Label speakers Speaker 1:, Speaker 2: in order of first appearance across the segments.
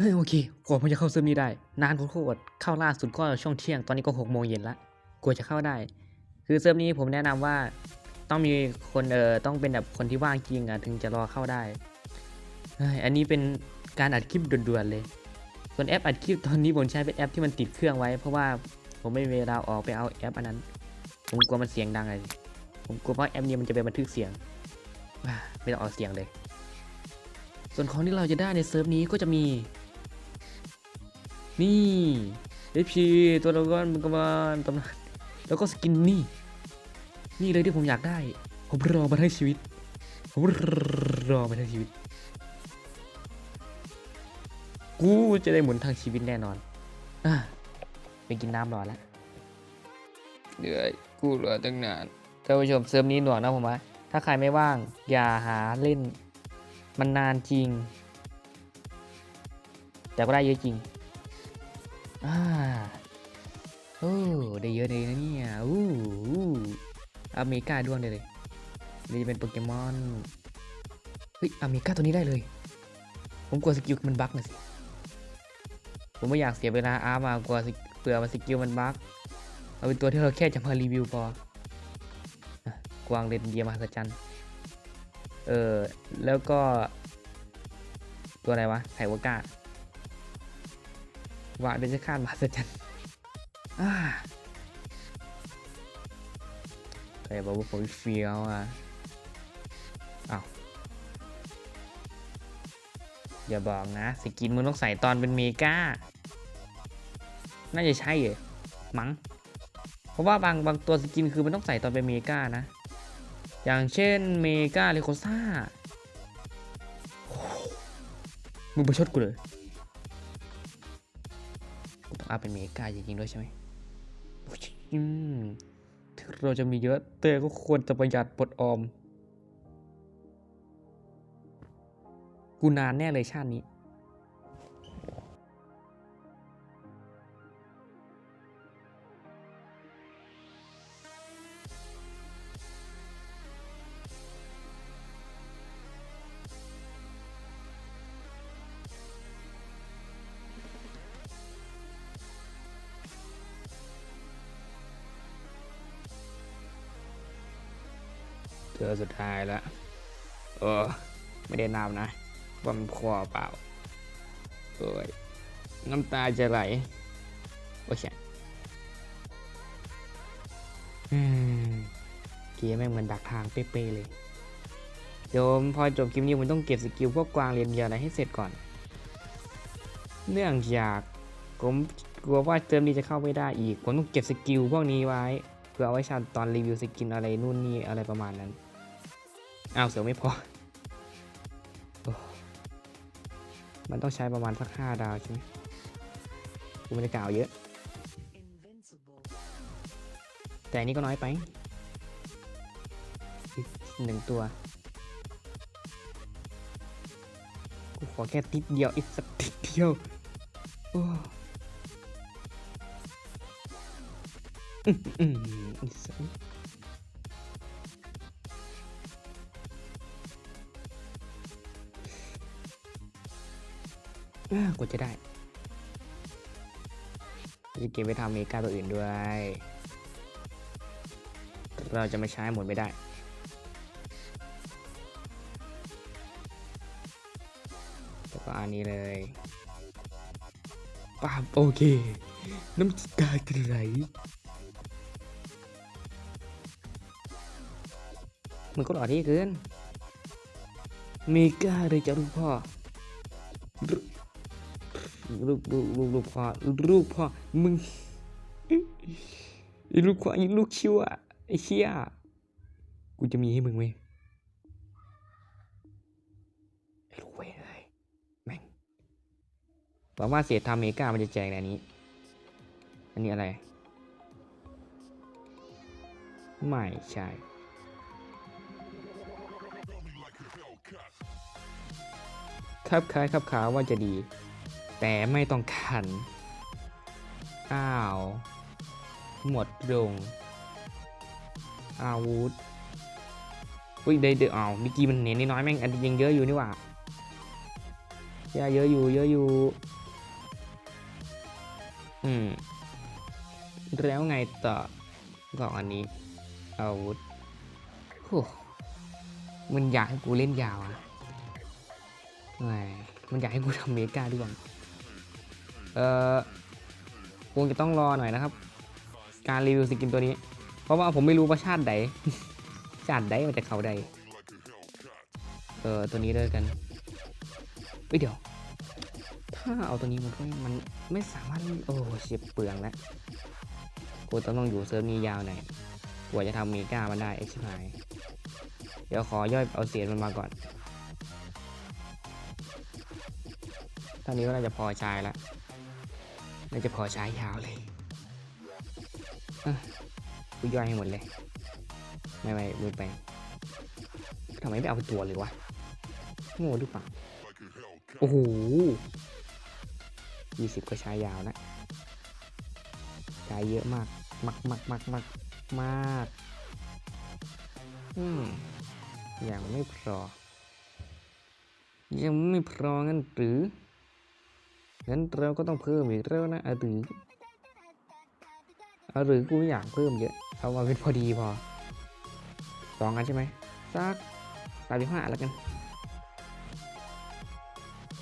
Speaker 1: เฮ้ยโอเคกว่าผมจะเข้าเซิร์ฟนี้ได้ นานโคตรๆเข้าล่าสุดก็ช่วงเที่ยงตอนนี้ก็หกโมงเย็นละกว่าจะเข้าได้ คือเซิร์ฟนี้ผมแนะนำว่าต้องมีคนเออต้องเป็นแบบคนที่ว่างจริงอะถึงจะรอเข้าได้เฮ้ยอันนี้เป็นการอัดคลิปด่วนๆเลย ส่วนแอปอัดคลิปตอนนี้ผมใช้เป็นแอปที่มันติดเครื่องไว้ เพราะว่าผมไม่มีเวลาออกไปเอาแอปอันนั้น ผมกลัวมันเสียงดังไงผมกลัวว่าแอปนี้มันจะไปบันทึกเสียงว้าไม่ต้องเอาเสียงเลย ส่วนของที่เราจะได้ในเซิร์ฟนี้ก็จะมี นี่เอพีตัวละครมังกรตำนานแล้วก็สกินนี่ นี่เลยที่ผมอยากได้ ผมรอมาทั้งชีวิต ผมรอมาทั้งชีวิต กูจะได้หมุนทางชีวิตแน่นอน อะไปกินน้ำรอแล้วเดี๋ยวกูรอตั้งนานท่านผู้ชมเซิร์ฟนี้หนวกนะผมว่าถ้าใครไม่ว่าง อย่าหาเล่น มันนานจริง แต่ก็ได้เยอะจริง อ่าโอ้ได้เยอะเลยนะเนี่ยอู้อู้อเมริกาด้วนเลยเลยนี่เป็นโปเกมอนเฮ้ยอเมริกาตัวนี้ได้เลย ผมกลัวสกิลมันบั๊กนะสิผมไม่อยากเสียเวลาอาร์มากลัวเผื่อมันสกิลมันบั๊กเอาเป็นตัวที่เราแค่จะมารีวิวพอกวางเรนเดียร์มหัจรรย์เออแล้วก็ ตัวอะไรวะไข่วาก้า ว่าเดชคาดมหัศจรรย์อ่าใครบอกว่าผมเฟี้ยวอะอ้าวอย่าบอกนะ สกินมึงต้องใส่ตอนเป็นเมกาน่าจะใช่เหรอมั้ง เพราะว่าบางบางตัวสกินคือมันต้องใส่ตอนเป็นเมกานะ อย่างเช่นเมกาเลโคซ่ามึงประชดกูเลย องอัพเป็นเมกาจริงๆด้วยใช่ไหมอืมถึงเราจะมีเยอะแต่ก็ควรจะประหยัดปลดออม กูนานแน่เลยชาตินี้ เจอสุดท้ายแล้วเออ ไม่ได้นำนะว่ามันคอเปล่าโอ้ยน้ำตาจะไหล โอ้ยอืมเกมแม่งเหมือนดักทางเป๊ะๆเลยโยมพอจบคลิปนี้ผมต้องเก็บสกิลพวกกวางเรียนเดียวอะไรให้เสร็จก่อน เนื่องจากผมกลัวว่าเติมนี้จะเข้าไม่ได้อีก ผมต้องเก็บสกิลพวกนี้ไว้ เพื่อเอาไว้ชันตอนรีวิวสกินอะไรนู่นนี่อะไรประมาณนั้น อ้าวเสือไม่พออมันต้องใช้ประมาณสักห้าดาวใช่ไหมกูไม่ได้กล่าวเยอะ แต่อันนี้ก็น้อยไปหนึ่งตัว กูขอแค่ติดเดียวอีกสักติดเดียวโอ้อืมอืมอีกสัก นิดอ่ากว่าจะได้จะเก็บไว้ทำเมกาตัวอื่นด้วย เราจะไม่ใช้หมดไม่ได้ แล้วก็อันนี้เลยป้าโอเค น้ำตาจะไหลมันก็หล่อที่เกินเมกาเลยจ้ะลูกพ่อ ลูกลูกลูกลูกพ่อลูกพ่อมึงไอ้ลูกพ่อไอ้ลูกชั่วไอ้เชี่ยกูจะมีให้มึงไหมไอ้ลูกเว้ยเลยแม่งหวังว่าเสียทำเมกามันจะแจกในนนี้ อันนี้อะไร ไม่ใช่ครับคล้ายครับขาว่าจะดี แต่ไม่ต้องขันอ้าว หมดลง อาวุธอุ้ยได้เดืออ้าวเมื่อกี้มันเน้นน้อยแม่งอันยังเยอะอยู่นี่หว่ายาเยอะอยู่เยอะอยู่ อืม แล้วไงต่อก็อันนี้ อาวุธโหมันอยากให้กูเล่นยาวอะไม่มันอยากให้กูทำเมกาด้วย เออคงจะต้องรอหน่อยนะครับ การรีวิวสกินตัวนี้ เพราะว่าผมไม่รู้ว่าชาติใดชาติใดมันจะเขาใดเออตัวนี้เลยกันเอ้ยเดี๋ยว ถ้าเอาตัวนี้มันก็มันไม่สามารถโอ้เฉียบเปลืองแล้วกูต้องต้องอยู่เซิร์ฟนี้ยาวหน่อยกว่าจะทำเมกามันได้เอ็กซ์ไเดี๋ยวขอย่อยเอาเสียงมันมาก่อนตอนนี้ก็น่าจะพอใช้แล้ว น่าจะพอใช้ยาวเลยอะกูย่อยให้หมดเลย ไม่ไม่มือไปทำไมไม่เอาตัวเลยวะโง่หรือเปล่า โอ้โหยี่สิบก็ใช้ยาวนะ ใช้เยอะมาก มากมากมากมากมากอืมยังไม่พอ ยังไม่พองั้นหรือ งั้นเราก็ต้องเพิ่มอีกแล้วนะอะหรืออหรือกูไม่อยากเพิ่มเยอะ เอามาเป็นพอดีพอสองกันใช่ไหมสักสามสิบห้าแล้วกัน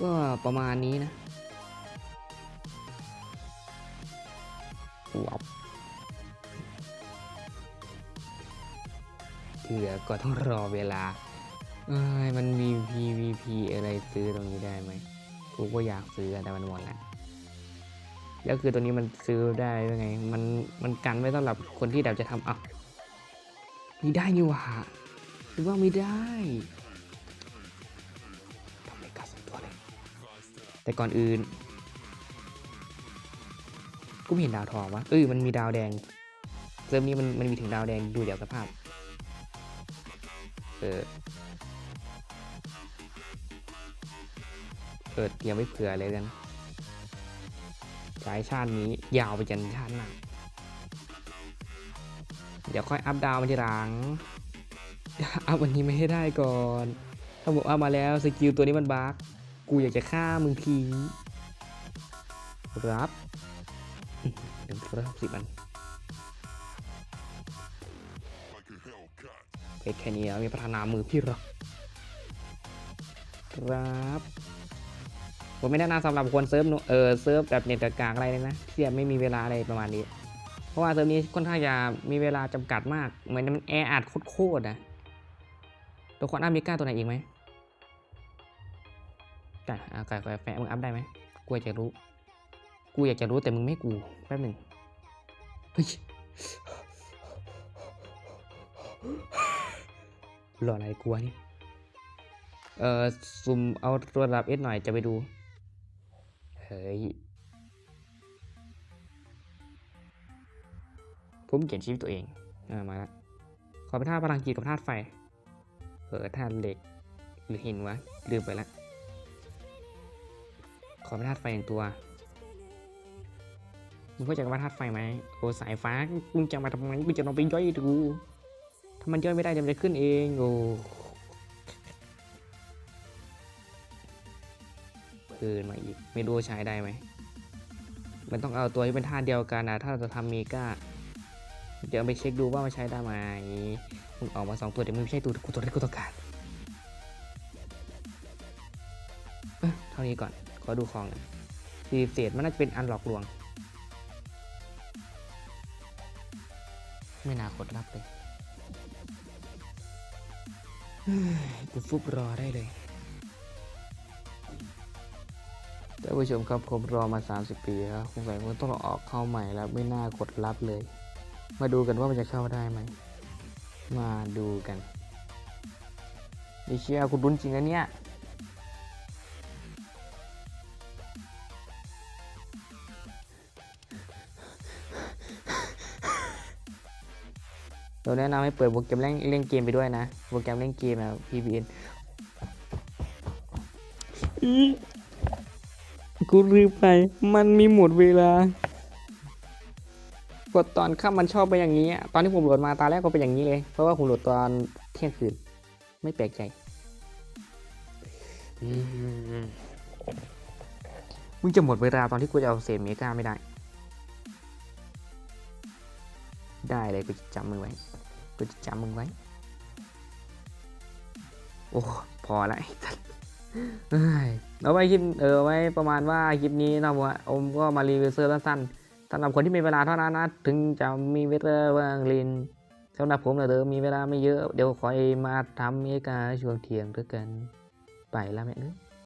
Speaker 1: ก็ประมาณนี้นะว้าวที่เหลือก็ต้องรอเวลาเอ้ยมันมี PVP อะไรซื้อตรงนี้ได้ไหม กูก็อยากซื้อแต่มันหมดแล้วแล้วคือตัวนี้มันซื้อได้ยังไง มันมันกันไว้สำหรับคนที่แบบจะทำอะมีได้นี่หว่าหรือว่าไม่ได้ทำไมกล้าส่งตัวเลย แต่ก่อนอื่น กูไม่เห็นดาวทองวะเอ้ยมันมีดาวแดงเซิร์ฟนี้มันมันมีถึงดาวแดงดูเดี๋ยวสภาพ เออ เออเตรียมไว้เผื่อเลยกันใช้ชาตินี้ยาวไปจนชาติหน้าเดี๋ยวค่อยอัพดาวมันทีหลังอัพวันนี้ไม่ให้ได้ก่อน ถ้าบอกอัพมาแล้วสกิลตัวนี้มันบั๊กกูอยากจะฆ่ามึงทิ้งรับหนึ่งร้อยหกสิบันเพชรแค่นี้แล้วมีพัฒนามือพี่หรอครับ ผมไม่แนะนำสำหรับคนเซิร์ฟเออเซิร์ฟแบบเน็ตกลางอะไรเลยนะเที่แบไม่มีเวลาอะไรประมาณนี้ เพราะว่าเซิร์ฟนี้ค่อนข้างจะมีเวลาจำกัดมาก เหมือนมันแออัดโคตรๆนะตัวคอนอัพมิก้าตัวไหนอีกไหมไก่อะไก่ไฟแฟะมึงอัพได้ไหมกูอยากจะรู้ กูอยากจะรู้แต่มึงไม่กูแป๊บหนึ่งเฮ้ยรออะไรกลัวนี่ เออซูมเอาตัวรับเอสหน่อยจะไปดู เฮ้ยผมเขียนชีวิตตัวเองอ่ามาแล้วขอเป็นธาตุพลังจิตกับธาตุไฟ เออธาตุเหล็ก หรือหินวะ ลืมไปละขอเป็นธาตุไฟอย่างตัวมึงเข้าใจกับว่าธาตุไฟไหมโอ้สายฟ้ามึงจะมาทำไมมึงจะลองไปย่อยดู ถ้ามันย่อยไม่ได้เดี๋ยวมันจะขึ้นเอง โอ้ เพิ่นมาอีก ไม่รู้ใช้ได้ไหม มันต้องเอาตัวที่เป็นธาเดียวกันนะถ้าเราจะทำเมกาเดี๋ยวไปเช็คดูว่ามันใช้ได้ไหมมึงออกมาสองตัวเดี๋ยวมึงไม่ใช่ตัวกูตัวที่กูต้องการเท่านี้ก่อน ขอดูของหน่อยสีเศษมันน่าจะเป็นอันหลอกลวง ไม่น่ากดรับเลยเฮ้ยกูฟุบรอได้เลย ท่านผู้ชมครับผมรอมา 30 ปีแล้วสงสัยมันต้องออกเข้าใหม่แล้วไม่น่ากดรับเลย มาดูกันว่ามันจะเข้าได้ไหม มาดูกันดิเชียคุณรุ้นจริงนะเนี่ยเราแนะนำให้เปิดโปรแกรมเล่นเล่นเกมไปด้วยนะ โปรแกรมเล่นเกมนะ PVN อี กูลืมไป มันมีหมดเวลากดตอนค่ำมันชอบไปอย่างนี้อะตอนที่ผมโหลดมาตอนแรกก็เป็นอย่างนี้เลย เพราะว่าผมโหลดตอนเที่ยงคืน ไม่แปลกใจมึงจะหมดเวลาตอนที่กูจะเอาเศษเมกาไม่ได้ ได้เลยกูจะจำมึงไว้ กูจะจำมึงไว้ โอ้ พอละไอ้ เอาไว้คลิปเออไว้ประมาณว่าคลิปนี้นะผมอมก็มารีวิวเซอร์สั้นๆสำหรับคนที่มีเวลาเท่านั้นนะถึงจะมีเวลาว่างเรียนสำหรับผมนะเด้อมีเวลาไม่เยอะเดี๋ยวขอยมาทำเอกาช่วงเที่ยงด้วยกันไปละแม่เอ้ย